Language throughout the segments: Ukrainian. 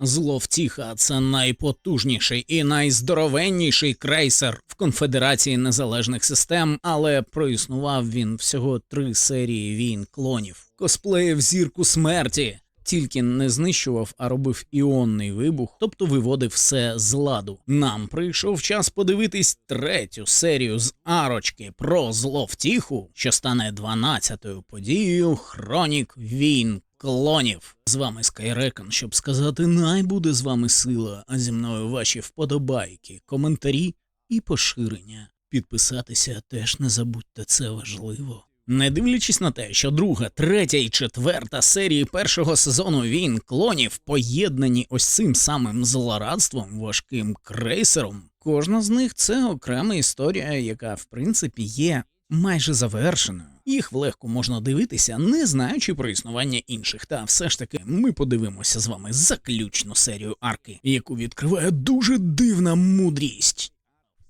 Зловтіха це найпотужніший і найздоровенніший крейсер в Конфедерації незалежних систем, але проіснував він всього три серії війн клонів. Косплеїв зірку смерті. Тільки не знищував, а робив іонний вибух, тобто виводив все з ладу. Нам прийшов час подивитись третю серію з арочки про зловтіху, що стане 12-ю подією Хронік війн клонів. З вами Скайрекон, щоб сказати, най буде з вами сила, а зі мною ваші вподобайки, коментарі і поширення. Підписатися теж не забудьте, це важливо. Не дивлячись на те, що друга, третя і четверта серії першого сезону війн клонів поєднані ось цим самим злорадством, важким крейсером, кожна з них це окрема історія, яка в принципі є майже завершеною. Їх легко можна дивитися, не знаючи про існування інших. Та все ж таки ми подивимося з вами заключну серію арки, яку відкриває дуже дивна мудрість.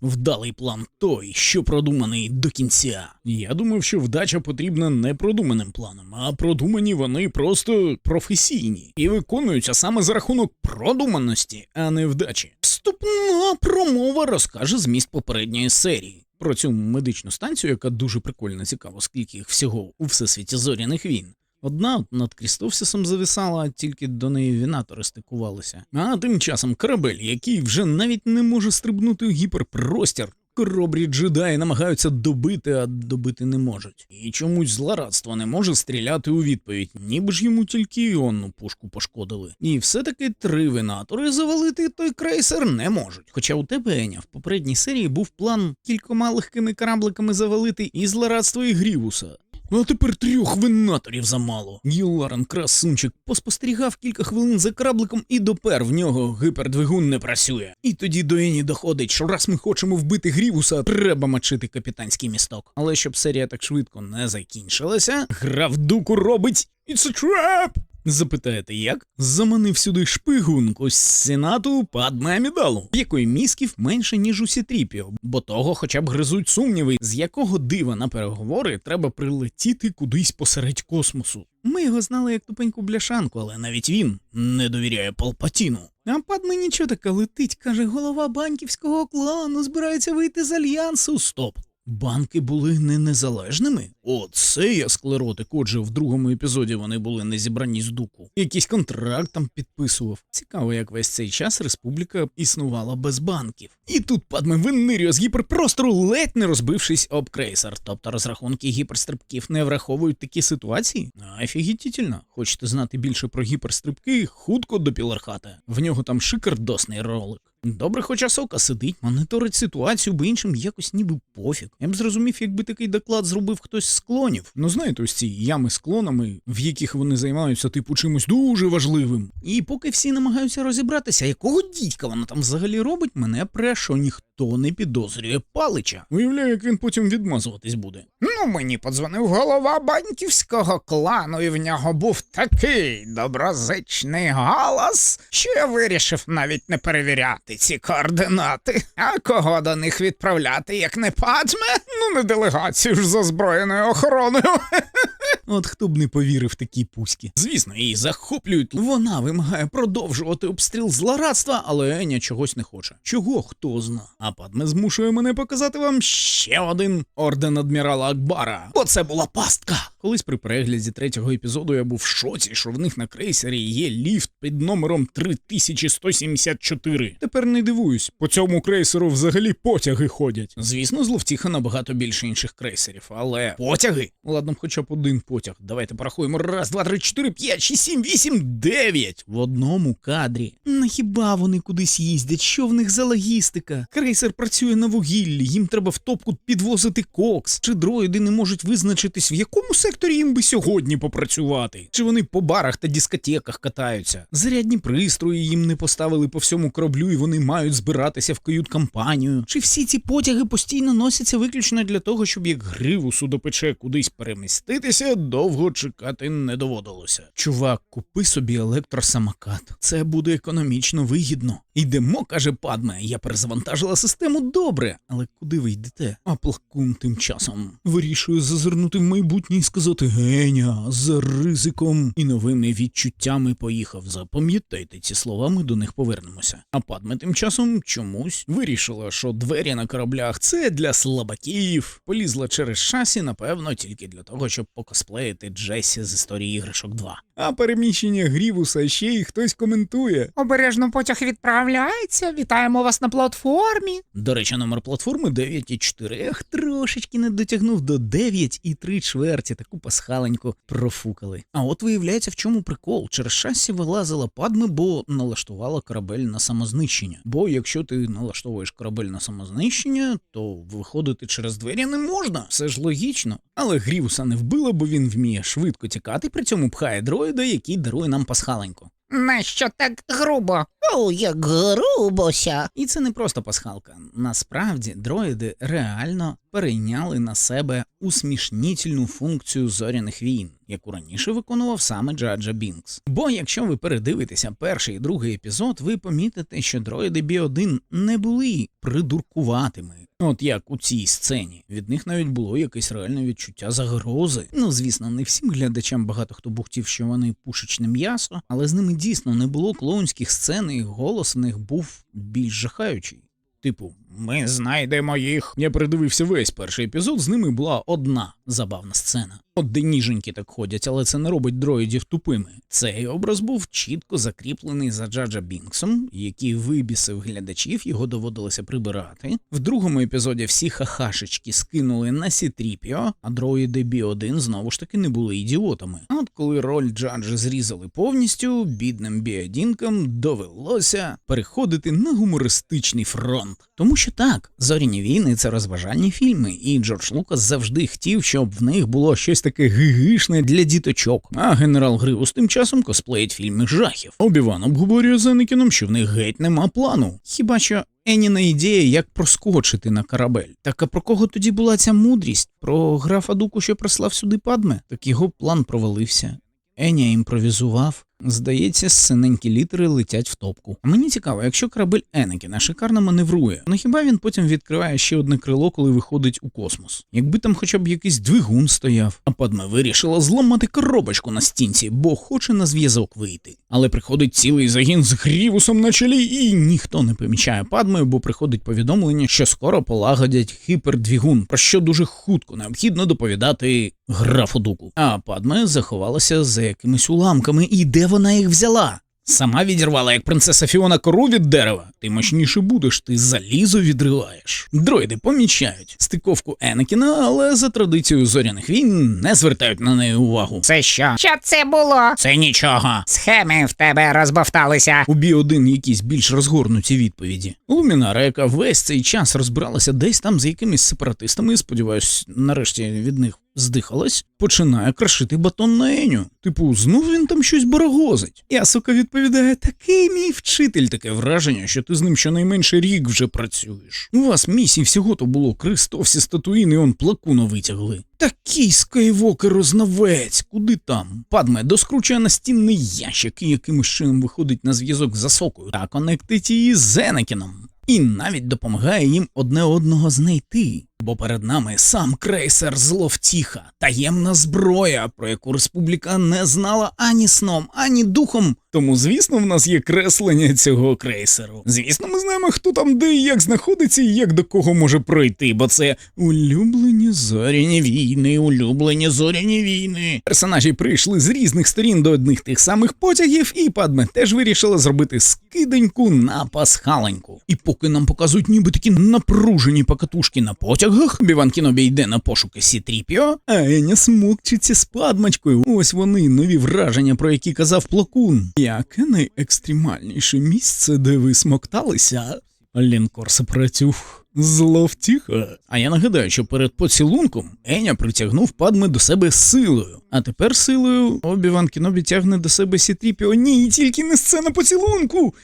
Вдалий план той, що продуманий до кінця. Я думав, що вдача потрібна не продуманим планом, а продумані вони просто професійні і виконуються саме за рахунок продуманості, а не вдачі. Вступна промова розкаже зміст попередньої серії. Про цю медичну станцію, яка дуже прикольно цікаво, скільки їх всього у всесвіті зоряних війн. Одна над Крістовсісом зависала, тільки до неї вінатори стикувалися. А тим часом корабель, який вже навіть не може стрибнути у гіперпростір. Хоробрі джедаї намагаються добити, а добити не можуть. І чомусь злорадство не може стріляти у відповідь, ніби ж йому тільки іонну пушку пошкодили. І все-таки три винатори завалити той крейсер не можуть. Хоча у тебе, Еня, в попередній серії був план кількома легкими корабликами завалити і злорадство і Грівуса. Ну, А тепер трьох винаторів замало. Гіларен красунчик поспостерігав кілька хвилин за крабликом і допер в нього гипердвигун не працює. І тоді до Ені доходить, що раз ми хочемо вбити Грівуса, треба мочити капітанський місток. Але щоб серія так швидко не закінчилася, гра дуку робить It's a trap! Запитаєте, як? Заманив сюди шпигунку з сенату Падме Амідалу, в якої мізків менше, ніж у Сітріпіо, бо того хоча б гризуть сумніви, з якого дива на переговори треба прилетіти кудись посеред космосу. Ми його знали як тупеньку бляшанку, але навіть він не довіряє Палпатіну. А Падме нічого така летить, каже, голова банківського клану збирається вийти з альянсу. Стоп. Банки були не незалежними? Оце я склеротик. Отже, в другому епізоді вони були не зібрані з дуку. Якийсь контракт там підписував. Цікаво, як весь цей час республіка існувала без банків. І тут падме винирює з гіперпростору, ледь не розбившись об крейсер. Тобто розрахунки гіперстрибків не враховують такі ситуації? Офігітітельно. Хочете знати більше про гіперстрибки? Хутко до Пілархата. В нього там шикардосний ролик. Добре, хоч Асока сидить, моніторить ситуацію, бо іншим якось ніби пофіг. Я б зрозумів, якби такий доклад зробив хтось з клонів. Ну знаєте, ось ці ями з клонами, в яких вони займаються, типу, чимось дуже важливим. І поки всі намагаються розібратися, якого дідька вона там взагалі робить, мене пре, що ніхто не підозрює палича. Уявляю, як він потім відмазуватись буде. Ну, мені подзвонив голова банківського клану, і в нього був такий доброзичний галас, що я вирішив навіть не перевіряти ці координати. А кого до них відправляти, як не падме? Ну, не делегацію ж з озброєною охороною. От хто б не повірив такій пуські. Звісно, її захоплюють. Вона вимагає продовжувати обстріл злорадства, але Еня чогось не хоче. Чого хто зна? А Падме змушує мене показати вам ще один орден адмірала Акбара. Бо це була пастка. Колись при перегляді третього епізоду я був в шоці, що в них на крейсері є ліфт під номером 3174. Тепер не дивуюсь, по цьому крейсеру взагалі потяги ходять. Звісно, зловтіха набагато більше інших крейсерів, але потяги. Ладно, хоча б один потяг. Давайте порахуємо. Раз, два, три, чотири, п'ять, шість, сім, вісім, дев'ять в одному кадрі. На хіба вони кудись їздять? Що в них за логістика? Крейсер працює на вугіллі, їм треба в топку підвозити кокс. Чи дроїди не можуть визначитись, в якому секторі їм би сьогодні попрацювати? Чи вони по барах та дискотеках катаються? Зарядні пристрої їм не поставили по всьому кораблю, і вони мають збиратися в кают-компанію. Чи всі ці потяги постійно носяться виключно для того, щоб як гриву судопече кудись переміститися, довго чекати не доводилося. Чувак, купи собі електросамокат. Це буде економічно вигідно. Йдемо, каже Падме. Я перезавантажила систему добре. Але куди ви йдете? А плакун тим часом вирішує зазирнути в майбутнє і сказати. Сказати геня з ризиком і новими відчуттями поїхав. Запам'ятайте ці слова, ми до них повернемося. А Падме тим часом чомусь вирішила, що двері на кораблях це для слабаків. Полізла через шасі, напевно, тільки для того, щоб покосплеїти Джесі з історії іграшок 2. А переміщення Грівуса ще й хтось коментує. Обережно потяг відправляється. Вітаємо вас на платформі. До речі, номер платформи 9,4. Ех, трошечки не дотягнув до 9,3 чверті. Таку пасхаленьку профукали. А от виявляється, в чому прикол. Через шасі вилазила падми, бо налаштувала корабель на самознищення. Бо якщо ти налаштовуєш корабель на самознищення, то виходити через двері не можна. Все ж логічно. Але Грівуса не вбила, бо він вміє швидко тікати, при цьому пхає дроїда, який дарує нам пасхаленьку. Нащо так грубо? О, як грубося. І це не просто пасхалка. Насправді дроїди реально перейняли на себе усмішнітельну функцію зоряних війн, яку раніше виконував саме Джаджа Бінкс. Бо якщо ви передивитеся перший і другий епізод, ви помітите, що дроїди Бі-1 не були придуркуватими. От як у цій сцені, від них навіть було якесь реальне відчуття загрози. Ну, звісно, не всім глядачам багато хто бухтів, що вони пушечне м'ясо, але з ними дійсно не було клоунських сцен, і голос в них був більш жахаючий. Типу, ми знайдемо їх. Я передивився весь перший епізод, з ними була одна забавна сцена. От де так ходять, але це не робить дроїдів тупими. Цей образ був чітко закріплений за Джаджа Бінксом, який вибісив глядачів, його доводилося прибирати. В другому епізоді всі хахашечки скинули на Сітріпіо, а дроїди Бі-1 знову ж таки не були ідіотами. А от коли роль Джаджа зрізали повністю, бідним Біодінкам довелося переходити на гумористичний фронт. Тому що так, зоряні війни це розважальні фільми, і Джордж Лукас завжди хотів, щоб в них було щось таке гигишне для діточок. А генерал Гривус тим часом косплеїть фільми жахів. Обіван обговорює з Енекіном, що в них геть нема плану. Хіба що Еніна ідея, як проскочити на корабель. Так а про кого тоді була ця мудрість? Про графа Дуку, що прислав сюди падме? Так його план провалився. Еня імпровізував. Здається, синенькі літери летять в топку. А мені цікаво, якщо корабель Енекіна шикарно маневрує, ну хіба він потім відкриває ще одне крило, коли виходить у космос? Якби там хоча б якийсь двигун стояв, а Падме вирішила зламати коробочку на стінці, бо хоче на зв'язок вийти. Але приходить цілий загін з грівусом на чолі, і ніхто не помічає Падме, бо приходить повідомлення, що скоро полагодять гіпердвігун, про що дуже хутко необхідно доповідати графу Дуку. А Падме заховалася за якимись уламками, і де вона їх взяла? Сама відірвала, як принцеса Фіона кору від дерева. Ти мощніше будеш, ти залізо відриваєш. Дроїди помічають стиковку Енекіна, але за традицією зоряних війн не звертають на неї увагу. Це що? Що це було? Це нічого. Схеми в тебе розбовталися. У бі один якісь більш розгорнуті відповіді. Лумінара, яка весь цей час розбиралася десь там з якимись сепаратистами, сподіваюсь, нарешті від них здихалась, починає крашити батон на Еню. Типу, знов він там щось барагозить. І Асука відповідає: такий мій вчитель, таке враження, що ти з ним щонайменше рік вже працюєш. У вас місій всього то було Кристовсі статуїни, он плакуна витягли. Такий скайвокер рознавець, куди там? Падме доскручує настінний ящик і якимось чином виходить на зв'язок з Асокою та конектить її з Енекіном. І навіть допомагає їм одне одного знайти. Бо перед нами сам крейсер Зловтіха, таємна зброя, про яку республіка не знала ані сном, ані духом. Тому, звісно, в нас є креслення цього крейсеру. Звісно, ми знаємо, хто там де і як знаходиться, і як до кого може пройти, бо це улюблені зоряні війни, улюблені зоряні війни. Персонажі прийшли з різних сторін до одних тих самих потягів, і Падме теж вирішила зробити скиденьку на пасхаленьку. І поки нам показують ніби такі напружені покатушки на потягах, Біван Кінобі йде на пошуки Сітріпіо, а Еня смокчиться з падмачкою. Ось вони нові враження, про які казав Плакун. Яке найекстремальніше місце, де ви смокталися? Лінкор сепаратюх. Зловтіха. А я нагадаю, що перед поцілунком Еня притягнув падме до себе силою. А тепер силою Обіван Кінобі тягне до себе Сітріпіо. Ні, тільки не сцена поцілунку.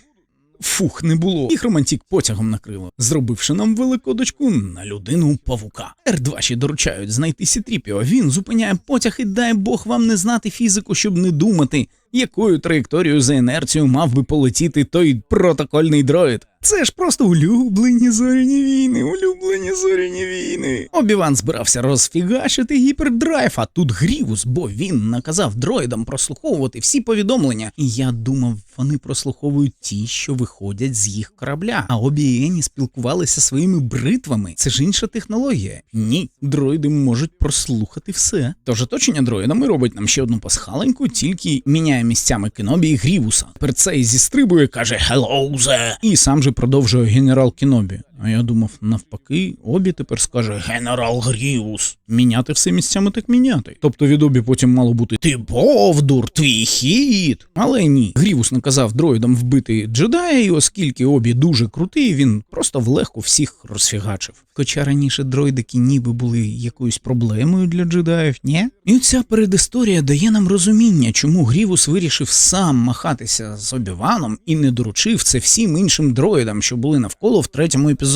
Фух, не було. Їх романтік потягом накрило, зробивши нам велику дочку на людину павука. Р2 ще доручають знайти Сітріпіо. Він зупиняє потяг і дай Бог вам не знати фізику, щоб не думати, якою траєкторією за інерцією мав би полетіти той протокольний дроїд. Це ж просто улюблені зоряні війни, улюблені зоряні війни. Обіван збирався розфігачити гіпердрайв, а тут Грівус, бо він наказав дроїдам прослуховувати всі повідомлення. І я думав, вони прослуховують ті, що виходять з їх корабля. А обі і Ені спілкувалися своїми бритвами. Це ж інша технологія. Ні, дроїди можуть прослухати все. Тож оточення дроїдами робить нам ще одну пасхаленьку, тільки міняє місцями Кенобі і Грівуса. Перед цей зістрибує, каже «Hello there!» і сам же продовжує генерал Кенобі. А я думав, навпаки, обі тепер скаже генерал Грівус. Міняти все місцями так міняти. Тобто від обі потім мало бути ти Бовдур, твій хід. Але ні, Грівус наказав дроїдам вбити джедая, і оскільки обі дуже крутий, він просто влегко всіх розфігачив. Хоча раніше дроїдики ніби були якоюсь проблемою для джедаїв, ні? І ця передісторія дає нам розуміння, чому Грівус вирішив сам махатися з Обіваном і не доручив це всім іншим дроїдам, що були навколо в третьому епізоді.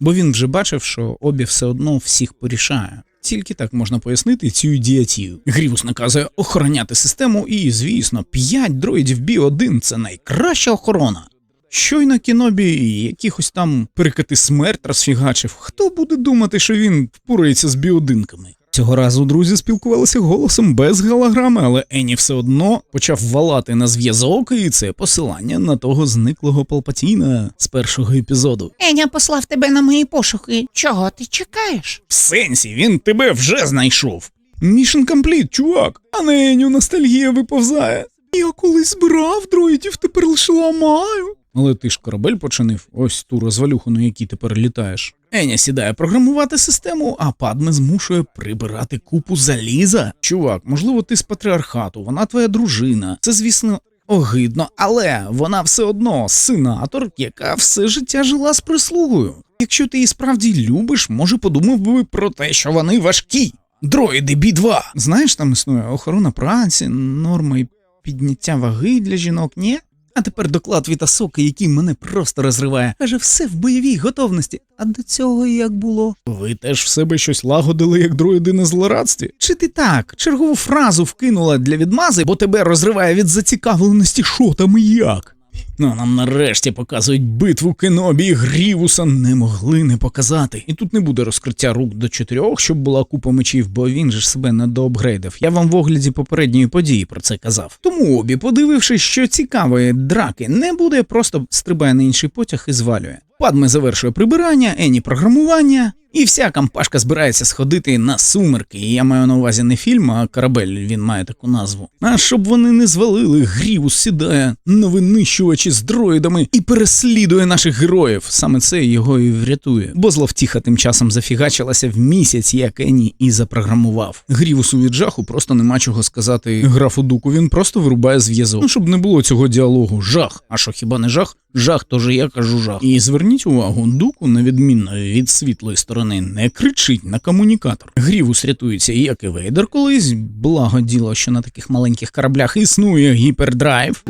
Бо він вже бачив, що обі все одно всіх порішає. Тільки так можна пояснити цю ідіотію. Грівус наказує охороняти систему, і, звісно, 5 дроїдів бі 1 це найкраща охорона. Щойно кінобі якихось там перекати смерть розфігачив. Хто буде думати, що він впорається з біодинками? Цього разу друзі спілкувалися голосом без голограми, але Ені все одно почав валати на зв'язок, і це посилання на того зниклого Палпатіна з першого епізоду. Еня послав тебе на мої пошуки. Чого ти чекаєш? В сенсі, він тебе вже знайшов. Mission complete, чувак, а на Еню ностальгія виповзає. Я колись збирав дроїдів, тепер лише ламаю. Але ти ж корабель починив, ось ту розвалюху, на якій тепер літаєш. Еня сідає програмувати систему, а Падме змушує прибирати купу заліза. Чувак, можливо, ти з патріархату, вона твоя дружина. Це, звісно, огидно, але вона все одно сенатор, яка все життя жила з прислугою. Якщо ти її справді любиш, може подумав би про те, що вони важкі. Дроїди Бі-2. Знаєш, там існує охорона праці, норми підняття ваги для жінок, ні? А тепер доклад від Асоки, який мене просто розриває. Каже, все в бойовій готовності. А до цього як було? Ви теж в себе щось лагодили, як друїди на злорадстві? Чи ти так? Чергову фразу вкинула для відмази, бо тебе розриває від зацікавленості, що там і як? Ну, нам нарешті показують битву Кенобі і Грівуса не могли не показати. І тут не буде розкриття рук до чотирьох, щоб була купа мечів, бо він же себе не доапгрейдив. Я вам в огляді попередньої події про це казав. Тому обі, подивившись, що цікавої драки не буде, просто стрибає на інший потяг і звалює. Падме завершує прибирання, Ені програмування, і вся кампашка збирається сходити на сумерки. І я маю на увазі не фільм, а корабель він має таку назву. А щоб вони не звалили, Грівус сідає на винищувачі з дроїдами і переслідує наших героїв. Саме це його і врятує. Бо зловтіха тим часом зафігачилася в місяць, як Ені і запрограмував. Грівусу від жаху просто нема чого сказати графу Дуку. Він просто вирубає зв'язок. Ну щоб не було цього діалогу. Жах. А що хіба не жах? Жах, тож я кажу жах. І зверніть увагу, дуку, на відмінно від світлої сторони, не кричить на комунікатор. Грівус рятується, як і Вейдер колись. Благо діло, що на таких маленьких кораблях існує гіпердрайв.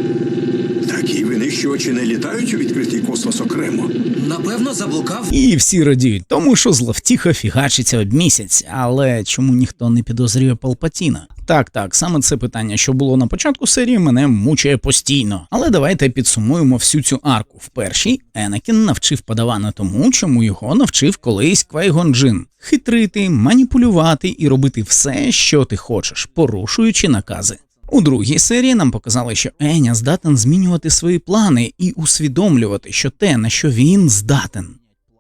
Такі винищувачі не літають у відкритий космос окремо. Напевно, заблукав. І всі радіють, тому що зловтіха фігачиться об місяць, але чому ніхто не підозрює Палпатіна? Так, так, саме це питання, що було на початку серії, мене мучає постійно. Але давайте підсумуємо всю цю арку. В першій Енакін навчив подавана тому, чому його навчив колись Квайгон Джин. Хитрити, маніпулювати і робити все, що ти хочеш, порушуючи накази. У другій серії нам показали, що Еня здатен змінювати свої плани і усвідомлювати, що те, на що він здатен.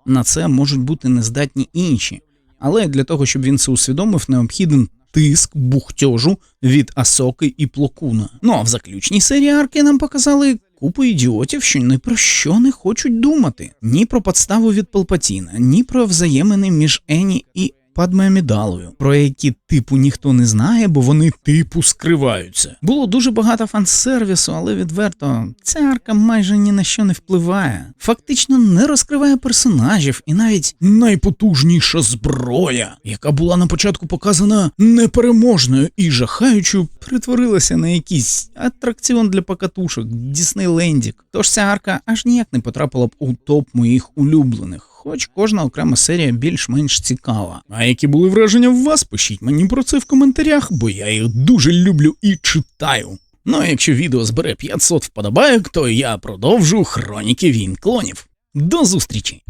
На це можуть бути нездатні інші. Але для того, щоб він це усвідомив, необхіден тиск бухтьожу від Асоки і Плокуна. Ну а в заключній серії арки нам показали купу ідіотів, що ні про що не хочуть думати: ні про подставу від Палпатіна, ні про взаємини між Ені і Падме Амідалою, про які типу ніхто не знає, бо вони типу скриваються. Було дуже багато фан-сервісу, але відверто ця арка майже ні на що не впливає. Фактично не розкриває персонажів, і навіть найпотужніша зброя, яка була на початку показана непереможною і жахаючою, перетворилася на якийсь атракціон для покатушок, Діснейлендік. Тож ця арка аж ніяк не потрапила б у топ моїх улюблених. Хоч кожна окрема серія більш-менш цікава. А які були враження в вас? Пишіть мені про це в коментарях, бо я їх дуже люблю і читаю. Ну а якщо відео збере 500 вподобайок, то я продовжу хроніки війн клонів. До зустрічі!